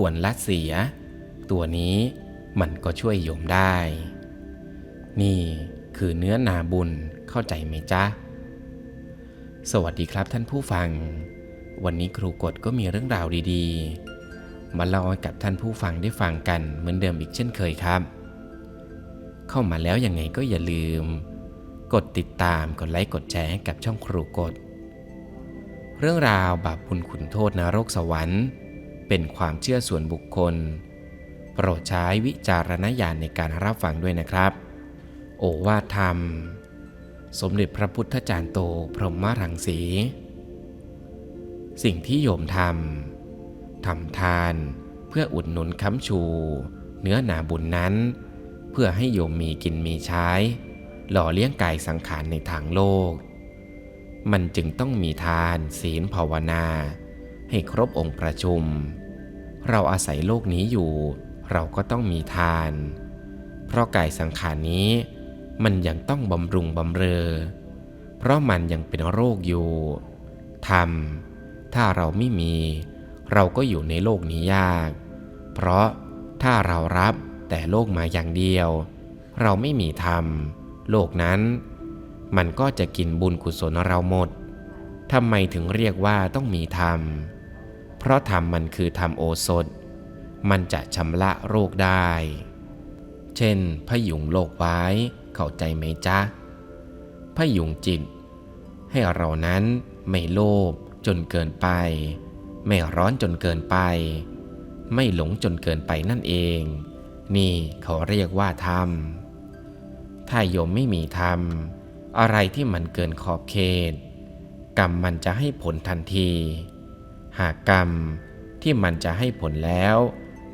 ควรละเสีย ตัวนี้มันก็ช่วยโยมได้ นี่คือเนื้อนาบุญเข้าใจไหมจ๊ะ สวัสดีครับท่านผู้ฟัง วันนี้ครูกฎก็มีเรื่องราวดีๆ มาเล่าให้กับท่านผู้ฟังได้ฟังกันเหมือนเดิมอีกเช่นเคยครับ เข้ามาแล้วยังไงก็อย่าลืม กดติดตามกดไลค์กดแชร์ให้กับช่องครูกฎเรื่องราวบาปบุญขุนโทษนรกสวรรค์ เป็นความเชื่อส่วนบุคคล โปรดใช้วิจารณญาณในการรับฟังด้วยนะครับ โอวาทธรรม สมเด็จพระพุทธจารย์โตพรหมรังสี สิ่งที่โยมทำทำทานเพื่ออุดหนุนค้ำชู เนื้อหนาบุญนั้น เพื่อให้โยมมีกินมีใช้ หล่อเลี้ยงกายสังขารในทางโลก มันจึงต้องมีทานศีลภาวนา ให้ครบองค์ประชุม เราอาศัยโลกนี้อยู่ เราก็ต้องมีทาน เพราะกายสังขารนี้ มันยังต้องบำรุงบำเรอ เพราะมันยังเป็นโรคอยู่ทำถ้าเราไม่มี เราก็อยู่ในโลกนี้ยาก เพราะถ้าเรารับแต่โลกมาอย่างเดียว เราไม่มีธรรม โลกนั้น มันก็จะกินบุญกุศลเราหมดทำไมถึงเรียกว่าต้องมีธรรม เพราะธรรมมันคือธรรมโอสถ มันจะชำระโรคได้ เช่นพยุงโลกไว้เข้าใจไหมจ๊ะพยุงจิต ให้เรานั้นไม่โลภจนเกินไป ไม่ร้อนจนเกินไป ไม่หลงจนเกินไปนั่นเอง นี่เขาเรียกว่าธรรม ถ้าโยมไม่มีธรรม อะไรที่มันเกินขอบเขต กรรมมันจะให้ผลทันที หากกรรมที่มันจะให้ผลแล้ว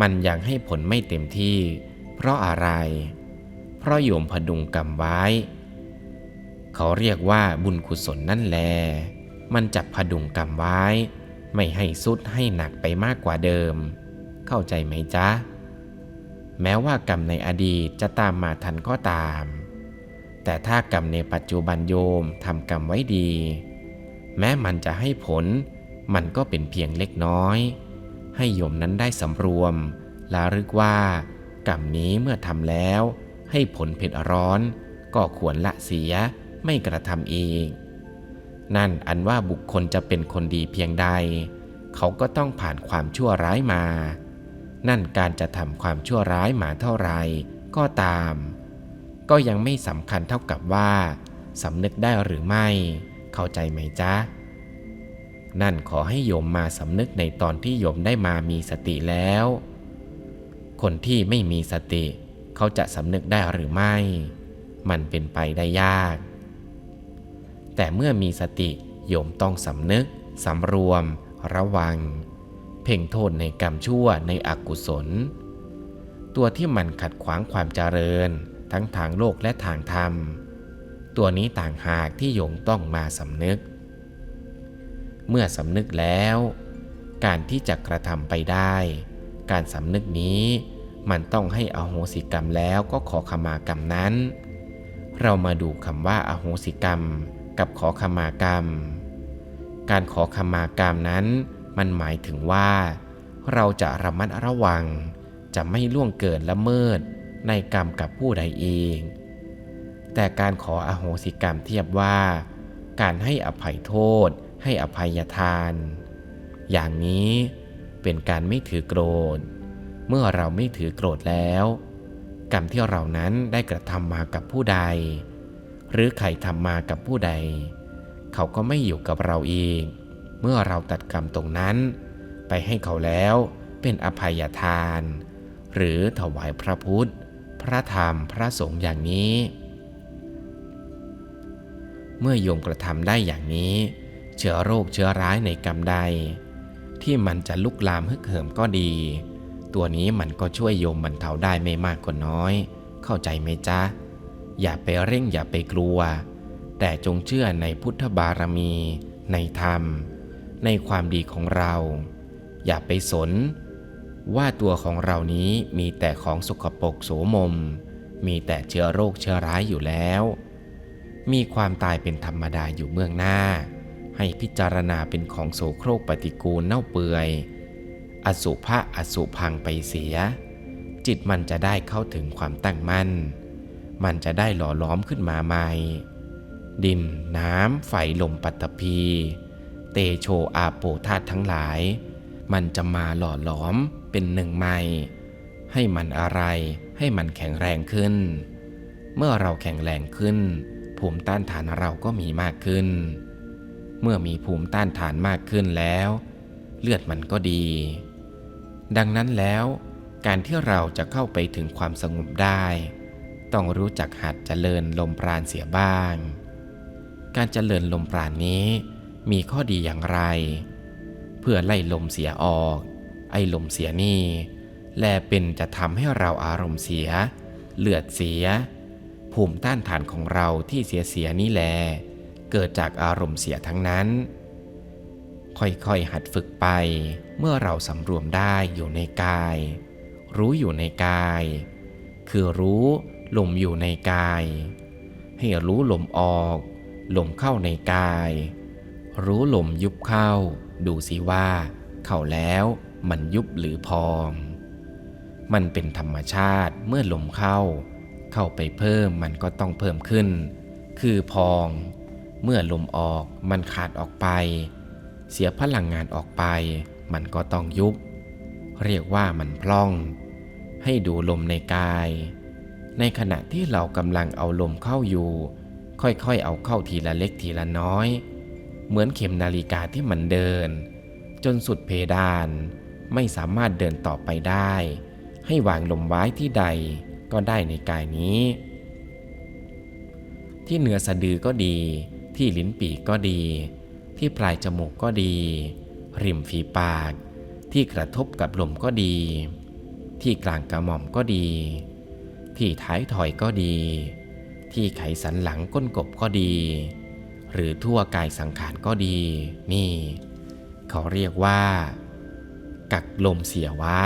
มันยังให้ผลไม่เต็มที่ เพราะอะไร เพราะโยมพดุงกรรมไว้ เขาเรียกว่าบุญกุศลนั่นแล มันจับพดุงกรรมไว้ ไม่ให้สุดให้หนักไปมากกว่าเดิม เข้าใจไหมจ๊ะ แม้ว่ากรรมในอดีตจะตามมาทันก็ตาม แต่ถ้ากรรมในปัจจุบันโยมทำกรรมไว้ดี แม้มันจะให้ผล มันก็เป็นเพียงเล็กน้อย ให้โยมนั้นได้สำรวมลารึกว่ากรรมนี้เมื่อทำแล้ว ให้ผลเผ็ดร้อน ก็ควรละเสียไม่กระทำอีก นั่นอันว่าบุคคลจะเป็นคนดีเพียงใด เขาก็ต้องผ่านความชั่วร้ายมา นั่นการจะทำความชั่วร้ายมาเท่าไรก็ตาม ก็ยังไม่สำคัญเท่ากับว่าสำนึกได้หรือไม่ เข้าใจไหมจ๊ะ นั่นขอให้โยมมาสำนึกในตอนที่โยมได้มามีสติแล้ว คนที่ไม่มีสติ เขาจะสำนึกได้หรือไม่ มันเป็นไปได้ยาก แต่เมื่อมีสติโยมต้องสำนึกสำรวม ระวัง เพ่งโทษในกรรมชั่วในอกุศล ตัวที่มันขัดขวางความเจริญ ทั้งทางโลกและทางธรรม ตัวนี้ต่างหากที่โยมต้องมาสำนึก เมื่อสำนึกแล้ว การที่จะกระทำไปได้ การสำนึกนี้มันต้องให้อโหสิกรรมแล้วก็ขอขมากรรมนั้น เรามาดูคำว่าอโหสิกรรม กับขอขมากรรม การขอขมากรรมนั้น มันหมายถึงว่า เราจะระมัดระวัง จะไม่ล่วงเกินละเมิดในกรรมกับผู้ใดเอง แต่การขออโหสิกรรมเทียบว่า การให้อภัยโทษ ให้อภัยทาน อย่างนี้เป็นการไม่ถือโกรธ เมื่อเราไม่ถือโกรธแล้ว กรรมที่เรานั้นได้กระทำมากับผู้ใด หรือใครทำมากับผู้ใด เขาก็ไม่อยู่กับเราเองเมื่อเราตัดกรรมตรงนั้น ไปให้เขาแล้วเป็นอภัยทาน หรือถวายพระพุทธ พระธรรมพระสงฆ์อย่างนี้ เมื่อโยมกระทำได้อย่างนี้ เชื้อโรคเชื้อร้ายในกรรมใด ที่มันจะลุกลามฮึกเหิมก็ดี ตัวนี้มันก็ช่วยโยมบรรเทาได้ไม่มากก็น้อย เข้าใจไหมจ๊ะ อย่าไปเร่งอย่าไปกลัว แต่จงเชื่อในพุทธบารมี ในธรรม ในความดีของเรา อย่าไปสน ว่าตัวของเรานี้มีแต่ของสกปรกโสมม มีแต่เชื้อโรคเชื้อร้ายอยู่แล้ว มีความตายเป็นธรรมดาอยู่เบื้องหน้า ให้พิจารณาเป็นของโสโครกปฏิกูลเน่าเปื่อย อสุภะอสุพังไปเสีย จิตมันจะได้เข้าถึงความตั้งมั่น มันจะได้หล่อล้อมขึ้นมาใหม่ ดิน น้ำ ไฟ ลมปัตตภี เตโชอาโปธาตทั้งหลาย มันจะมาหล่อหลอมเป็นหนึ่งใหม่ ให้มันอะไร ให้มันแข็งแรงขึ้น เมื่อเราแข็งแรงขึ้น ภูมิต้านทานเราก็มีมากขึ้น เมื่อมีภูมิต้านทานมากขึ้นแล้ว เลือดมันก็ดี ดังนั้นแล้ว การที่เราจะเข้าไปถึงความสงบได้ ต้องรู้จักหัดเจริญลมปราณเสียบ้าง การเจริญลมปราณนี้มีข้อดีอย่างไร เพื่อไล่ลมเสียออก ไอ้ลมเสียนี่แลเป็นจะทำให้เราอารมณ์เสีย เลือดเสีย ภูมิต้านทานของเราที่เสียเสียนี่แล เกิดจากอารมณ์เสียทั้งนั้น ค่อยๆหัดฝึกไป เมื่อเราสำรวมได้อยู่ในกาย รู้อยู่ในกาย คือรู้ลมอยู่ในกาย ให้รู้ลมออกลมเข้าในกาย รู้ลมยุบเข้า ดูสิว่า เข้าแล้วมันยุบหรือพองมันเป็นธรรมชาติเมื่อลมเข้า เข้าไปเพิ่มมันก็ต้องเพิ่มขึ้น คือพอง เมื่อลมออกมันขาดออกไป เสียพลังงานออกไป มันก็ต้องยุบ เรียกว่ามันพล่อง ให้ดูลมในกาย ในขณะที่เรากำลังเอาลมเข้าอยู่ ค่อยๆเอาเข้าทีละเล็กทีละน้อย เหมือนเข็มนาฬิกาที่มันเดิน จนสุดเพดานไม่สามารถเดินต่อไปได้ ให้วางลมไว้ที่ใดก็ได้ในกายนี้ ที่เหนือสะดือก็ดี ที่ลิ้นปีกก็ดี ที่ปลายจมูกก็ดี ริมฝีปาก ที่กระทบกับลมก็ดี ที่กลางกระหม่อมก็ดี ที่ท้ายถอยก็ดี ที่ไขสันหลังก้นกบก็ดี หรือทั่วกายสังขารก็ดี นี่ เขาเรียกว่า กักลมเสียไว้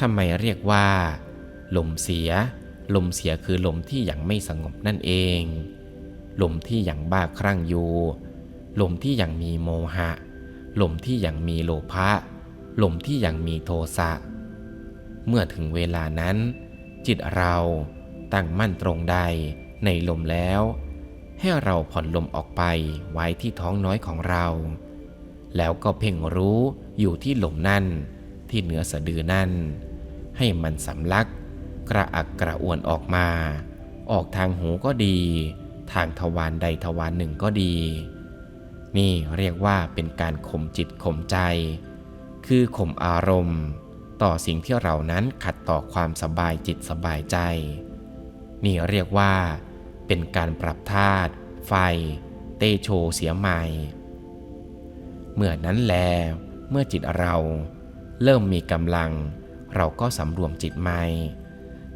ทำไมเรียกว่า ลมเสีย ลมเสียคือลมที่ยังไม่สงบนั่นเอง ลมที่อยังบ้าครั่งอยู่ ลมที่อยังมีโมหะ ลมที่อยังมีโลภะ ลมที่อยังมีโทสะ เมื่อถึงเวลานั้น จิตเราตั้งมั่นตรงใดในลมแล้ว ให้เราผ่อนลมออกไปไว้ที่ท้องน้อยของเรา แล้วก็เพ่งรู้อยู่ที่ลมนั่น ที่เหนือสะดือนั่น ให้มันสำลัก กระอักกระอ่วนออกมา ออกทางหูก็ดี ทางทวารใดทวารหนึ่งก็ดี นี่เรียกว่าเป็นการข่มจิตข่มใจ คือข่มอารมณ์ ต่อสิ่งที่เรานั้นขัดต่อความสบายจิตสบายใจ นี่เรียกว่า เป็นการปรับธาตุไฟ เตโชเสียใหม่ เมื่อนั้นแล เมื่อจิตเรา เริ่มมีกำลัง เราก็สำรวมจิตใหม่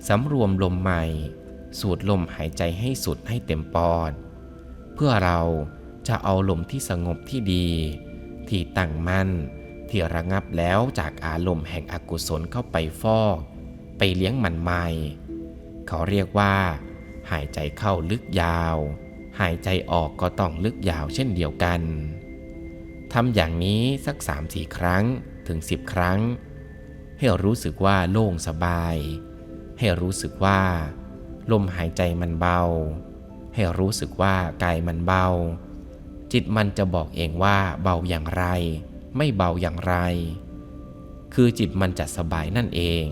สำรวมลมใหม่ สูดลมหายใจให้สุดให้เต็มปอด เพื่อเราจะเอาลมที่สงบที่ดี ที่ตั้งมั่นที่ระงับแล้วจากอารมณ์แห่งอกุศลเข้าไปฟอก ไปเลี้ยงมันใหม่ เขาเรียกว่า หายใจเข้าลึกยาว หายใจออกก็ต้องลึกยาวเช่นเดียวกันทำอย่างนี้สักสามสี่ครั้งถึงสิบครั้ง ให้รู้สึกว่าโล่งสบาย ให้รู้สึกว่า ลมหายใจมันเบา ให้รู้สึกว่ากายมันเบา จิตมันจะบอกเองว่าเบาอย่างไร ไม่เบาอย่างไร คือจิตมันจะสบายนั่นเอง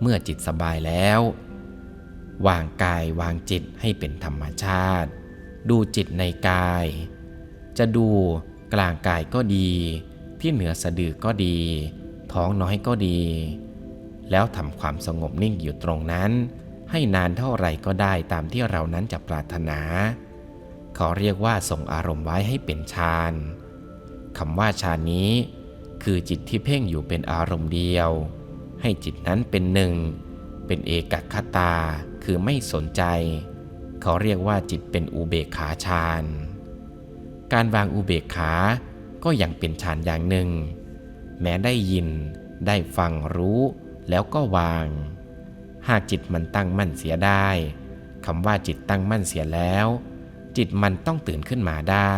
เมื่อจิตสบายแล้ว วางกายวางจิตให้เป็นธรรมชาติ ดูจิตในกาย จะดูกลางกายก็ดี ที่เหนือสะดือก็ดี ท้องน้อยก็ดี แล้วทำความสงบนิ่งอยู่ตรงนั้น ให้นานเท่าไหร่ก็ได้ตามที่เรานั้นจะปรารถนาเขาเรียกว่าส่งอารมณ์ไว้ให้เป็นฌานคำว่าฌานนี้ คือจิตที่เพ่งอยู่เป็นอารมณ์เดียว ให้จิตนั้นเป็นหนึ่ง เป็นเอกคตา คือไม่สนใจ เขาเรียกว่าจิตเป็นอุเบกขาฌานการวางอุเบกขาก็ยังเป็นฌานอย่างหนึ่ง แม้ได้ยิน ได้ฟังรู้ แล้วก็วาง หากจิตมันตั้งมั่นเสียได้คำว่าจิตตั้งมั่นเสียแล้ว จิตมันต้องตื่นขึ้นมาได้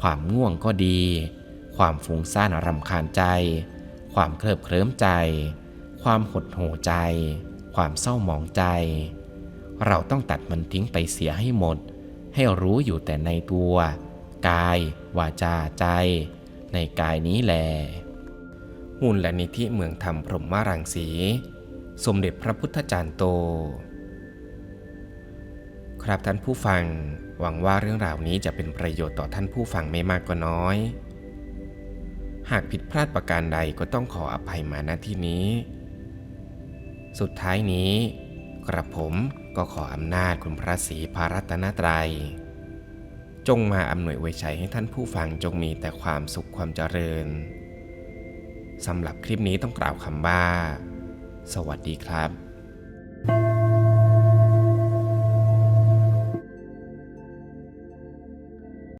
ความง่วงก็ดี ความฟุ้งซ่านรำคาญใจ ความเคลิบเคลิ้มใจ ความหดหู่ใจ ความเศร้าหมองใจ เราต้องตัดมันทิ้งไปเสียให้หมด ให้รู้อยู่แต่ในตัว กาย วาจาใจ ในกายนี้แหละ มูลและนิธิเมืองธรรมพรหมรังสี สมเด็จพระพุทธจารย์โต ครับท่านผู้ฟัง หวังว่าเรื่องราวนี้จะเป็นประโยชน์ต่อท่านผู้ฟังไม่มากก็น้อย หากผิดพลาดประการใดก็ต้องขออภัยมาณที่นี้ สุดท้ายนี้ กระผมก็ขออำนาจคุณพระศรีพารัตนตรัย จงมาอำนวยไวยชัยให้ท่านผู้ฟังจงมีแต่ความสุขความเจริญ สำหรับคลิปนี้ต้องกล่าวคำว่า สวัสดีครับ